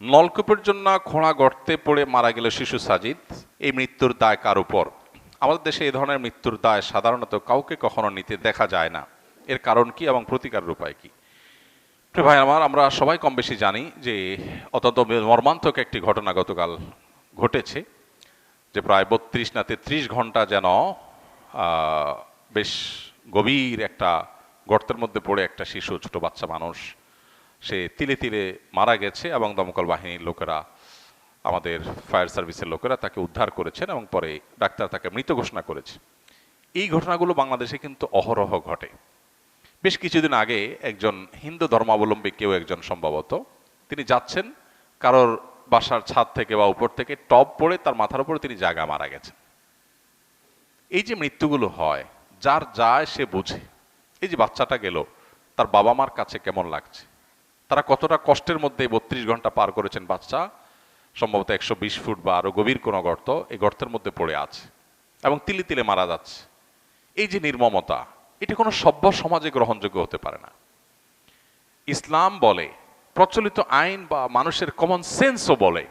নলকূপের জন্য খোঁড়া গর্তে পড়ে মারা গেল শিশু সাজিদ। এই মৃত্যুর দায় কার উপর? আমাদের দেশে এই ধরনের মৃত্যুর দায় সাধারণত কাউকে কখনো নিতে দেখা যায় না। এর কারণ কি এবং প্রতিকারের উপায় কি? ভাই আমার, আমরা সবাই কম বেশি জানি যে অত্যন্ত মর্মান্তক একটি ঘটনা গতকাল ঘটেছে, যে প্রায় বত্রিশ না তেত্রিশ ঘণ্টা যেন বেশ গভীর একটা গর্তের মধ্যে পড়ে একটা শিশু, ছোট বাচ্চা মানুষ। সে তিলে তিলে মারা গেছে এবং দমকল বাহিনীর লোকেরা, আমাদের ফায়ার সার্ভিসের লোকেরা তাকে উদ্ধার করেছেন এবং পরে ডাক্তার তাকে মৃত ঘোষণা করেছে। এই ঘটনাগুলো বাংলাদেশে কিন্তু অহরহ ঘটে। বেশ কিছুদিন আগে একজন হিন্দু ধর্মাবলম্বী, কেউ একজন সম্ভবত, তিনি যাচ্ছেন, কারোর বাসার ছাদ থেকে বা উপর থেকে টপ পড়ে তার মাথার উপরে তিনি জায়গা মারা গেছেন। এই যে মৃত্যুগুলো হয়, যার যায় সে বুঝে, এই যে বাচ্চাটা গেল, তার বাবা মার কাছে কেমন লাগছে? তারা কতটা কষ্টের মধ্যে বত্রিশ ঘণ্টা পার করেছেন বাচ্চা সম্ভবত একশো বিশ ফুট বা আরও গভীর কোনো গর্ত এই গর্তের মধ্যে পড়ে আছে এবং তিলে তিলে মারা যাচ্ছে। এই যে নির্মমতা, এটি কোনো সভ্য সমাজে গ্রহণযোগ্য হতে পারে না। ইসলাম বলে, প্রচলিত আইন বা মানুষের কমন সেন্সও বলে,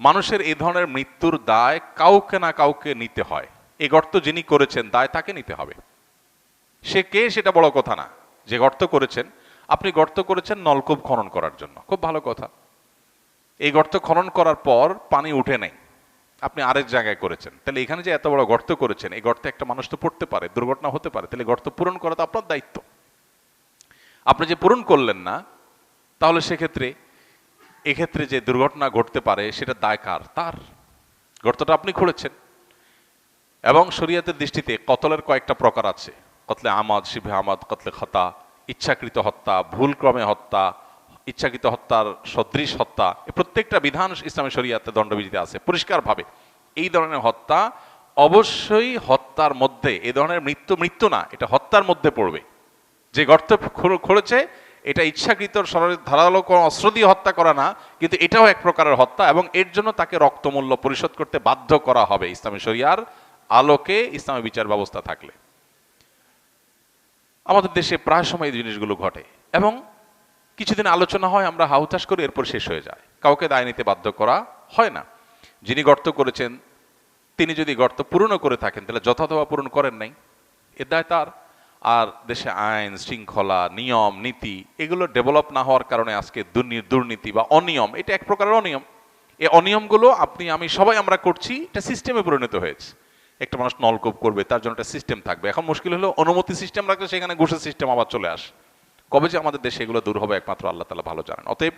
মানুষের এই ধরনের মৃত্যুর দায় কাউকে না কাউকে নিতে হয়। এই গর্ত যিনি করেছেন, দায় তাকে নিতে হবে। সে কে সেটা বড় কথা না। যে গর্ত করেছেন আপনি গর্ত করেছেন নলকূপ খনন করার জন্য। খুব ভালো কথা। এই গর্ত খনন করার পর পানি উঠে নেই। আপনি আরেক জায়গায় করেছেন। তাহলে এখানে যে এত বড় গর্ত করেছেন, এই গর্তে একটা মানুষ তো পড়তে পারে, দুর্ঘটনা হতে পারে, তাহলে গর্ত পূরণ করা তো আপনার দায়িত্ব। আপনি যে পূরণ করলেন না, তাহলে সেক্ষেত্রে, এক্ষেত্রে যে দুর্ঘটনা ঘটতে পারে, সেটা দায় কার? তার। গর্তটা আপনি খুঁড়েছেন। এবং শরীয়তের দৃষ্টিতে কতলের কয়েকটা প্রকার আছে। কতলে আমাদ শিবে আমাদ, কতলে খতা। ইচ্ছাকৃত হত্যা, ভুলক্রমে হত্যা, ইচ্ছাকৃত হত্যার সদৃশ হত্যা প্রত্যেকটা বিধান ইসলামী শরীয়তে দণ্ডবিধিতে আছে, পরিষ্কারভাবে। এই ধরনের হত্যা অবশ্যই হত্যার মধ্যে, এ ধরনের মৃত্যু মৃত্যু না, এটা হত্যার মধ্যে পড়বে। যে গর্ত খোঁড়- এটা ইচ্ছাকৃত ধারালো কোনো অস্ত্র দিয়ে হত্যা করা না, কিন্তু এটাও এক প্রকারের হত্যা এবং এর জন্য তাকে রক্তমূল্য পরিশোধ করতে বাধ্য করা হবে ইসলামী শরিয়ার আলোকে ইসলামী বিচার ব্যবস্থা থাকলে। আমাদের দেশে প্রায় সময় এই জিনিসগুলো ঘটে এবং কিছুদিন আলোচনা হয়, আমরা হাউতাস করি, এরপর শেষ হয়ে যায়। কাউকে দায় নিতে বাধ্য করা হয় না। যিনি গর্ত করেছেন, তিনি যদি গর্ত পূরণও করে থাকেন, তাহলে যথাযথ পূরণ করেন নাই। এর দায় তার। আর দেশে আইন, শৃঙ্খলা, নিয়ম, নীতি, এগুলো ডেভেলপ না হওয়ার কারণে আজকে দুর্নী- দুর্নীতি বা অনিয়ম, এটা এক প্রকারের অনিয়ম। এই অনিয়মগুলো আপনি, আমি, সবাই আমরা করছি, এটা সিস্টেমে পরিণত হয়েছে। একটা মানুষ নলকূপ করবে, তার জন্য একটা সিস্টেম থাকবে। এখন মুশকিল হলো অনুমতি সিস্টেম রাখলে সেখানে ঘুষের সিস্টেম আবার চলে আসে। কবে যে আমাদের দেশে এগুলো দূর হবে একমাত্র আল্লাহ তালা ভালো জানেন। অতএব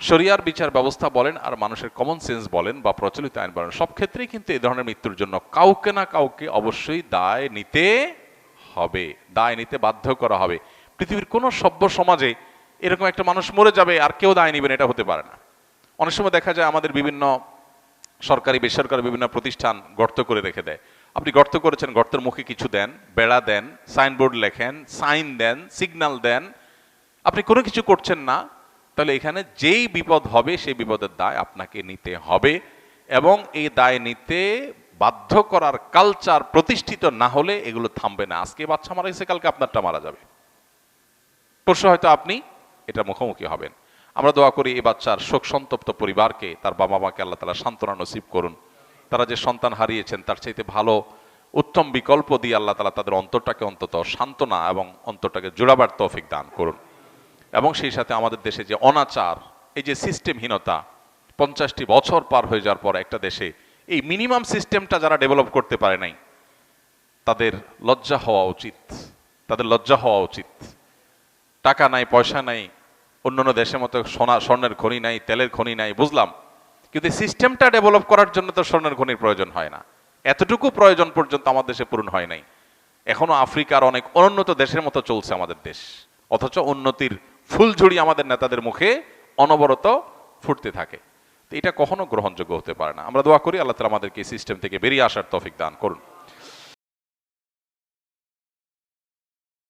শরিয়ার বিচার ব্যবস্থা বলেন আর মানুষের কমন সেন্স বলেন বা প্রচলিত আইন বলেন, সব ক্ষেত্রেই কিন্তু এই ধরনের মৃত্যুর জন্য কাউকে না কাউকে অবশ্যই দায় নিতে হবে, দায় নিতে বাধ্য করা হবে। পৃথিবীর কোনো সভ্য সমাজে এরকম একটা মানুষ মরে যাবে আর কেউ দায় নিবেন এটা হতে পারে না। অনেক সময় দেখা যায় আমাদের বিভিন্ন সরকারি, বেসরকারি বিভিন্ন প্রতিষ্ঠান গর্ত করে রেখে দেয়। আপনি গর্ত করেছেন, গর্তের মুখে কিছু দেন, বেড়া দেন, সাইনবোর্ড লেখেন, সাইন দেন সিগন্যাল দেন। আপনি কোনো কিছু করছেন না, তাহলে এখানে যেই বিপদ হবে, সেই বিপদের দায় আপনাকে নিতে হবে এবং এই দায় নিতে বাধ্য করার কালচার প্রতিষ্ঠিত না হলে এগুলো থামবে না। আজকে বাচ্চা মারা গেছে, কালকে আপনারটা মারা যাবে। পরশু হয়তো আপনি এটা মুখোমুখি হবেন। আমরা দোয়া করি এই বাচ্চার শোক সন্তপ্ত পরিবারকে, তার বাবা মাকে আল্লাহ তালা সান্ত্বনা নসিব করুন। তারা যে সন্তান হারিয়েছেন, তার চাইতে ভালো, উত্তম বিকল্প দিয়ে আল্লাহ তালা তাদের অন্তরটাকে অন্তত সান্ত্বনা এবং অন্তরটাকে জোড়াবার তৌফিক দান করুন। এবং সেই সাথে আমাদের দেশে যে অনাচার, এই যে সিস্টেমহীনতা, পঞ্চাশটি বছর পার হয়ে যাওয়ার পর একটা দেশে এই মিনিমাম সিস্টেমটা যারা ডেভেলপ করতে পারে নাই, তাদের লজ্জা হওয়া উচিত। তাদের লজ্জা হওয়া উচিত। টাকা নাই, পয়সা নাই অন্যান্য দেশের মতো সোনা, স্বর্ণের খনি নাই, তেলের খনি নাই, বুঝলাম। কিন্তু সিস্টেমটা ডেভেলপ করার জন্য তো স্বর্ণের খনির প্রয়োজন হয় না। এতটুকু প্রয়োজন পর্যন্ত আমার দেশে পূরণ হয় নাই। এখনও আফ্রিকার অনেক অনুন্নত দেশের মতো চলছে আমাদের দেশ। অথচ উন্নতির ফুলঝুড়ি আমাদের নেতাদের মুখে অনবরত ফুটতে থাকে। তো এটা কখনো গ্রহণযোগ্য হতে পারে না। আমরা দোয়া করি আল্লাহ তালা আমাদেরকে এই সিস্টেম থেকে বেরিয়ে আসার তফিক দান করুন।